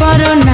পরন